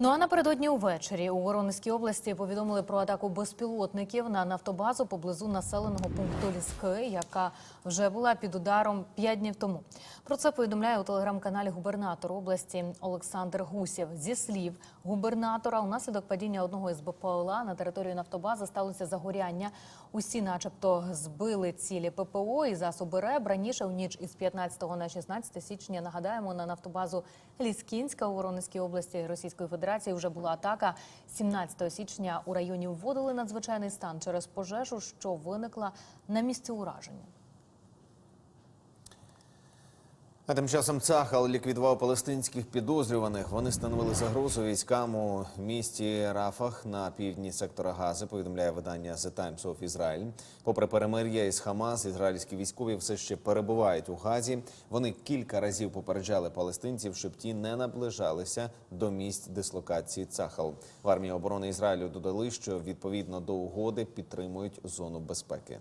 Ну а напередодні увечері у Воронезькій області повідомили про атаку безпілотників на нафтобазу поблизу населеного пункту Ліски, яка вже була під ударом п'ять днів тому. Про це повідомляє у телеграм-каналі губернатор області Олександр Гусєв. Зі слів губернатора, унаслідок падіння одного із БПЛА на території нафтобази сталося загоряння. Усі, начебто, збили цілі ППО і засоби РЕБ. Раніше в ніч із 15 на 16 січня нагадаємо на нафтобазу Ліскінська у Воронезькій області Російської Федерації вже була атака. 17 січня у районі вводили надзвичайний стан через пожежу, що виникла на місці ураження. А тим часом Цахал ліквідував палестинських підозрюваних. Вони становили загрозу військам у місті Рафах на півдні сектора Гази. Повідомляє видання The Times of Israel. Попри перемир'я із Хамас, ізраїльські військові все ще перебувають у Газі. Вони кілька разів попереджали палестинців, щоб ті не наближалися до місць дислокації Цахал. В армії оборони Ізраїлю додали, що відповідно до угоди підтримують зону безпеки.